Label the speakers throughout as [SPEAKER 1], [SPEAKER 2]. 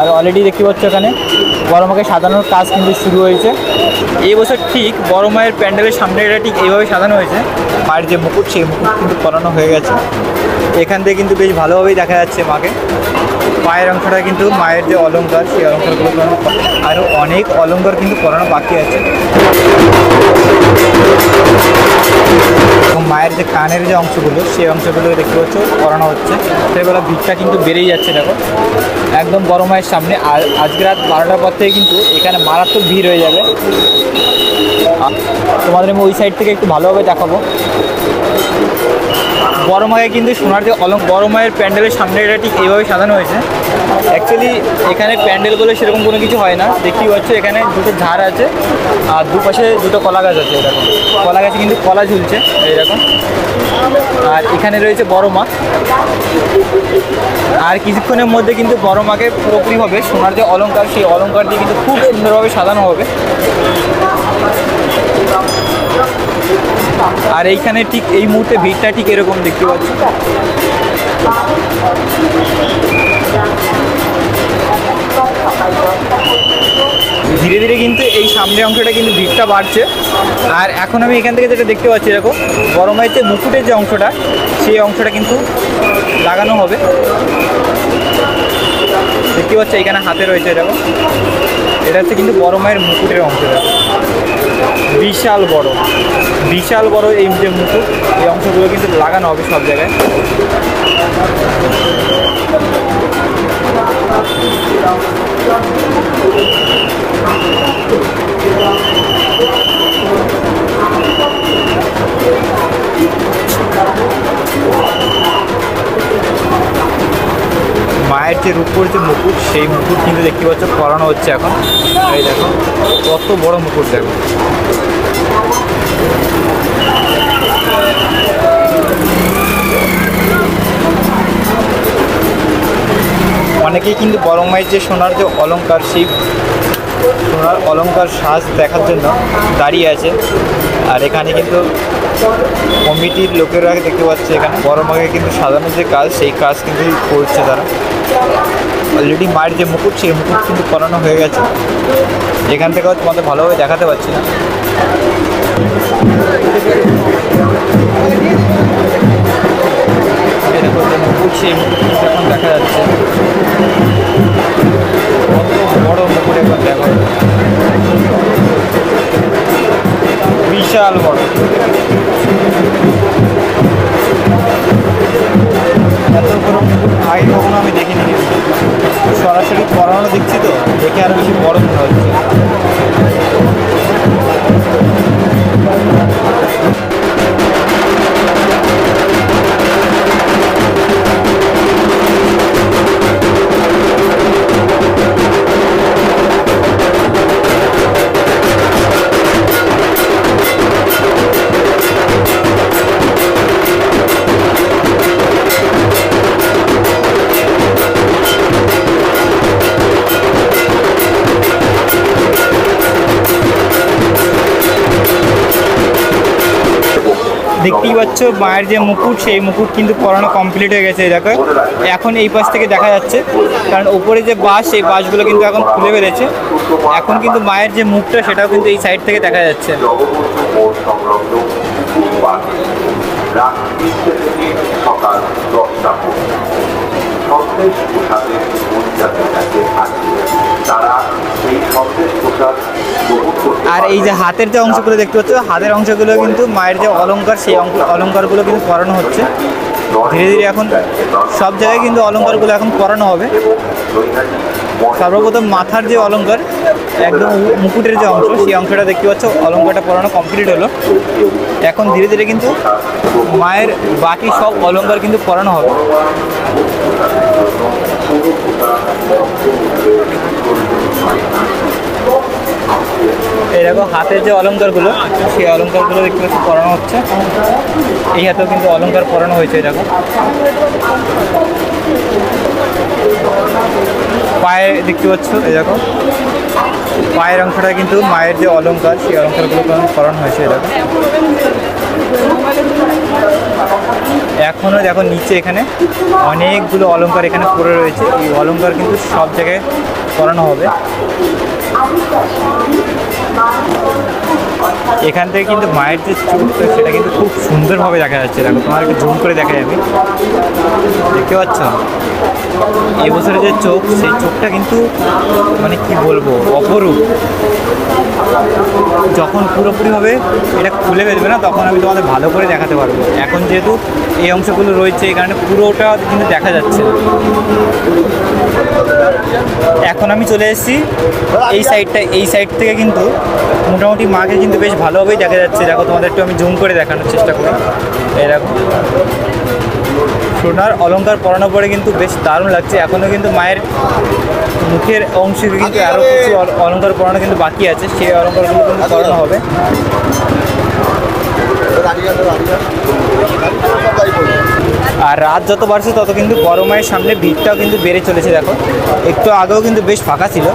[SPEAKER 1] আর already দেখতে পাচ্ছ এখানে বড় মাকে সাজানোর কাজ কিন্তু শুরু হয়েছে। এই বছর ঠিক বড় মায়ের প্যান্ডেলের সামনে এটা ঠিক এইভাবে সাজানো হয়েছে। মায়ের যে মুকুট, সেই মুকুট কিন্তু পরানো হয়ে গেছে। এখান থেকে কিন্তু বেশ ভালোভাবেই দেখা যাচ্ছে মাকে। পায়ের অংশটা কিন্তু মায়ের যে অলঙ্কার সেই অলংকারগুলো পরানো আরও অনেক অলংকার কিন্তু পরানো বাকি আছে। এবং মায়ের যে কানের যে অংশগুলো, সেই অংশগুলো দেখতে পাচ্ছ করানো হচ্ছে। সেবেলা ভিড়টা কিন্তু বেড়েই যাচ্ছে, দেখো। একদম বড় মায়ের সামনে। আর আজকে রাত বারোটার পর থেকে কিন্তু এখানে মারাত্মক ভিড় হয়ে যাবে। তোমাদের আমি ওই সাইড থেকে একটু ভালোভাবে দেখাবো। বড় মায়ের কিন্তু সোনার যে অলং বড় মায়ের প্যান্ডেলের সামনে এটা ঠিক এইভাবে সাজানো হয়েছে। অ্যাকচুয়ালি এখানে প্যান্ডেল বলে সেরকম কোনো কিছু হয় না। দেখতেই পাচ্ছ, এখানে দুটো ঝাড় আছে, আর দুপাশে দুটো কলা গাছ আছে এরকম। কলা গাছে কিন্তু কলা ঝুলছে এইরকম আর এখানে রয়েছে বড় মা আর কিছুক্ষণের মধ্যে কিন্তু বড় মাকে পুরোপুরিভাবে সোনার যে অলংকার, সেই অলঙ্কার দিয়ে কিন্তু খুব সুন্দরভাবে সাজানো হবে। আর এইখানে ঠিক এই মুহূর্তে ভিড়টা ঠিক এরকম দেখতে পাচ্ছি। সামনের অংশটা কিন্তু ভিড়টা বাড়ছে। আর এখন আমি এখান থেকে যেটা দেখতে পাচ্ছি মায়ের যে মুকুটের যে অংশটা, সেই অংশটা কিন্তু লাগানো হবে। দেখতে পাচ্ছি, এখানে হাতে রয়েছে এরকম এটা হচ্ছে কিন্তু বড় মায়ের মুকুটের অংশটা বিশাল বড় বিশাল বড় এই যে মুকুট, এই অংশগুলো কিন্তু লাগানো হবে সব জায়গায়। মায়ের যে রূপোর যে মুকুট, সেই মুকুট কিন্তু দেখতে পাচ্ছ পরানো হচ্ছে এখন। এই দেখো, কত বড় মুকুট দেখো। অনেকেই কিন্তু বড় মায়ের যে সোনার যে অলংকার, সেই সোনার অলংকার সাজ দেখার জন্য দাঁড়িয়ে আছে। আর এখানে কিন্তু কমিটির লোকেরা দেখতে পাচ্ছে এখানে। বড় মাকে কিন্তু সাজানোর যে কাজ, সেই কাজ কিন্তু করছে তারা। অলরেডি মায়ের যে মুকুট, সেই মুকুট কিন্তু করানো হয়ে গেছে। এখান থেকেও তোমাদের ভালোভাবে দেখাতে পারছি না। মুকুট, সেই মুকুট কিন্তু এখন দেখা যাচ্ছে। দেখে আরও বেশি বড় দেখতেই পাচ্ছ, মায়ের যে মুকুট, সেই মুকুট কিন্তু পরানো কমপ্লিট হয়ে গেছে দেখো। এখন এই পাশ থেকে দেখা যাচ্ছে, কারণ ওপরে যে বাঁশ, সেই বাঁশগুলো কিন্তু এখন খুলে বেড়েছে এখন কিন্তু মায়ের যে মুখটা, সেটাও কিন্তু এই সাইড থেকে দেখা যাচ্ছে।
[SPEAKER 2] তারা এই সন্দেশ করতে
[SPEAKER 1] আর এই যে হাতের যে অংশগুলো দেখতে পাচ্ছ, হাতের অংশগুলো কিন্তু মায়ের যে অলংকার, সেই অলংকারগুলো কিন্তু পরানো হচ্ছে। ধীরে ধীরে এখন সব জায়গায় কিন্তু অলংকারগুলো এখন পরানো হবে। সর্বপ্রথম মাথার যে অলঙ্কার একদম মুকুটের যে অংশ, সেই অংশটা দেখতে পাচ্ছ, অলংকারটা পরানো কমপ্লিট হলো। এখন ধীরে ধীরে কিন্তু মায়ের বাকি সব অলংকার কিন্তু পরানো হবে। এই দেখো, হাতের যে অলংকারগুলো, সেই অলংকারগুলো দেখতে পাচ্ছি পরানো হচ্ছে। এই হাতেও কিন্তু অলংকার পরানো হয়েছে দেখো। পায়ে দেখতে পাচ্ছ দেখো। পায়ের অংশটা কিন্তু মায়ের যে অলংকার, সেই অলংকারগুলো পরানো হয়েছে দেখো। এখনও দেখো নিচে এখানে অনেকগুলো অলংকার এখানে পড়ে রয়েছে। এই অলংকার কিন্তু সব জায়গায় করানো হবে। mindful এখান থেকে কিন্তু মায়ের যে চোখটা সেটা কিন্তু খুব সুন্দরভাবে দেখা যাচ্ছে। দেখো, তোমার একটু জুম করে দেখাই আমি। দেখতে পাচ্ছ? এবছরের যে চোখ, সেই চোখটা কিন্তু মানে কি বলব, অপরূপ। যখন পুরোপুরিভাবে এটা খুলে ফেলবে না, তখন আমি তোমাদের ভালো করে দেখাতে পারব। এখন যেহেতু এই অংশগুলো রয়েছে, এই কারণে পুরোটা কিন্তু দেখা যাচ্ছে এখন আমি চলে এসেছি, এই সাইডটা এই সাইড থেকে কিন্তু মোটামুটি মাকে কিন্তু বেশ ভালোভাবেই দেখা যাচ্ছে। দেখো তোমাদের একটু আমি জুম করে দেখানোর চেষ্টা করি। এরকম সোনার অলংকার পরানোর পরে কিন্তু বেশ দারুণ লাগছে। এখনও কিন্তু মায়ের মুখের অংশে কিন্তু আরও কিছু অল- অলংকার পরানো কিন্তু বাকি আছে। সেই অলংকারগুলো কিন্তু পরানো হবে। আর রাত যত বাড়ছে তত কিন্তু বড় মায়ের সামনে ভিড়টাও কিন্তু বেড়ে চলেছে দেখো। একটু আগেও কিন্তু বেশ ফাঁকা ছিল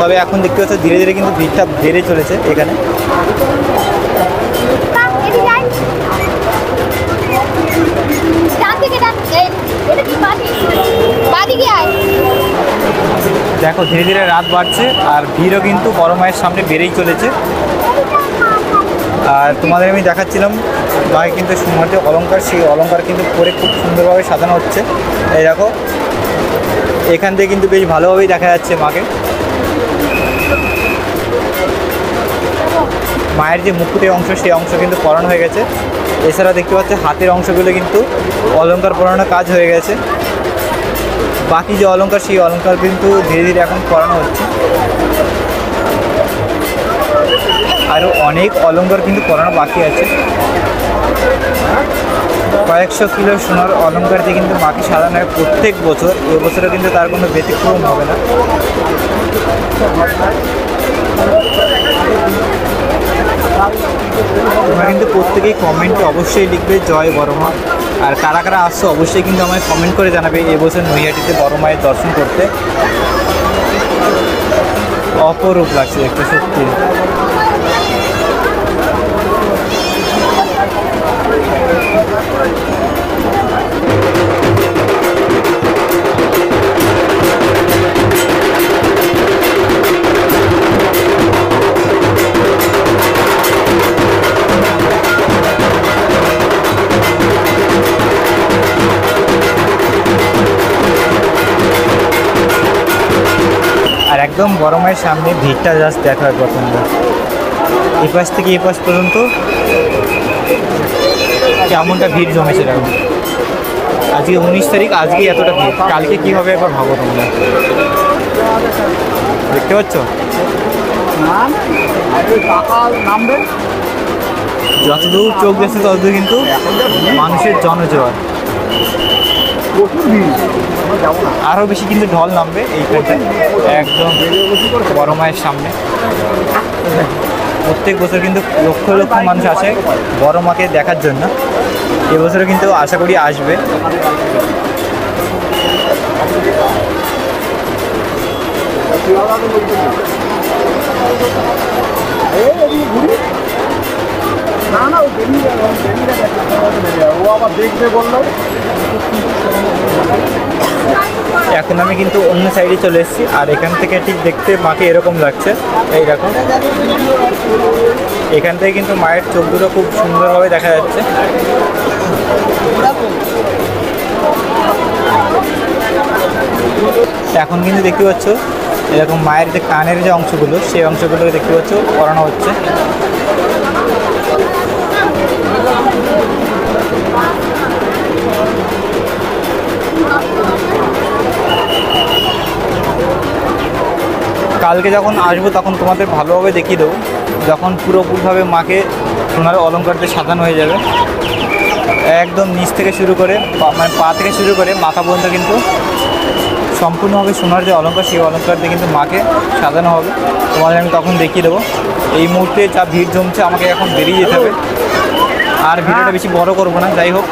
[SPEAKER 1] তবে এখন দেখতে পাচ্ছ ধীরে ধীরে কিন্তু ভিড়টা বেড়ে চলেছে এখানে। দেখো ধীরে ধীরে রাত বাড়ছে আর ভিড়ও কিন্তু বড় মায়ের সামনে বেড়েই চলেছে। আর তোমাদের আমি দেখাচ্ছিলাম মাকে কিন্তু সুন্দর যে অলংকার, সেই অলংকার কিন্তু পরে খুব সুন্দরভাবে সাজানো হচ্ছে। এই দেখো, এখান থেকে কিন্তু বেশ ভালোভাবেই দেখা যাচ্ছে মাকে। মায়ের যে মুকুটের অংশ, সেই অংশ কিন্তু পরানো হয়ে গেছে। এছাড়া দেখতে পাচ্ছে হাতের অংশগুলো কিন্তু অলংকার পরানোর কাজ হয়ে গেছে। বাকি যে অলঙ্কার সেই অলংকার কিন্তু ধীরে ধীরে এখন পরানো হচ্ছে। আরও অনেক অলংকার কিন্তু পরানো বাকি আছে। কয়েকশো কিলো সোনার অলংকার দিয়ে কিন্তু মাকে সাজানো হয় প্রত্যেক বছর। এবছরও কিন্তু তার কোনো ব্যতিক্রম হবে না। তোমরা কিন্তু প্রত্যেকেই কমেন্টে অবশ্যই লিখবে, জয় বড় মা আর কারা কারা আসছো অবশ্যই কিন্তু আমায় কমেন্ট করে জানাবে এবছর নৈহাটিতে বড় মায়ের দর্শন করতে। অপরূপ লাগছে দেখতে, সত্যি। একদম বড় মায়ের সামনে ভিড়টা জাস্ট দেখার প্রথমে এই পাশ থেকে এই পাশ পর্যন্ত কেমনটা ভিড় জমেছে দেখো। আজকে উনিশ তারিখ আজকে এতটা ভিড়। কালকে কী হবে একবার ভাবো তোমরা? দেখতে পাচ্ছ? যতদূর চোখ গেছে ততদূর কিন্তু মানুষের জনজোয়ার। আরও বেশি কিন্তু ঢল নামবে এই এইখানটায় একদম বড় মায়ের সামনে। প্রত্যেক বছর কিন্তু লক্ষ লক্ষ মানুষ আসে বড় মাকে দেখার জন্য। এবছরও কিন্তু আশা করি আসবে।
[SPEAKER 3] এই না না, ও ও আবার দেখবে বলল।
[SPEAKER 1] এখন আমি কিন্তু অন্য সাইডে চলে এসেছি, আর এখান থেকে ঠিক দেখতে মাকে এরকম লাগছে। এই দেখো। এখান থেকে কিন্তু মায়ের চোখ দুটো খুব সুন্দরভাবে দেখা যাচ্ছে। এখন কিন্তু দেখতে পাচ্ছ, এরকম মায়ের যে কানের যে অংশগুলো, সেই অংশগুলো দেখতে পাচ্ছ করানো হচ্ছে। কালকে যখন আসব, তখন তোমাদের ভালোভাবে দেখিয়ে দেবো। যখন পুরোপুরিভাবে মাকে সোনার অলংকার দিয়ে সাজানো হয়ে যাবে। একদম নিচ থেকে শুরু করে মানে পা থেকে শুরু করে মাথা পর্যন্ত কিন্তু সম্পূর্ণভাবে সোনার যে অলঙ্কার সেই অলংকার দিয়ে কিন্তু মাকে সাজানো হবে। তোমাদের আমি তখন দেখিয়ে দেবো। এই মুহূর্তে যা ভিড় জমছে আমাকে এখন বেরিয়ে যেতে হবে। আর ভিড়টা বেশি বড় করব না। যাই হোক।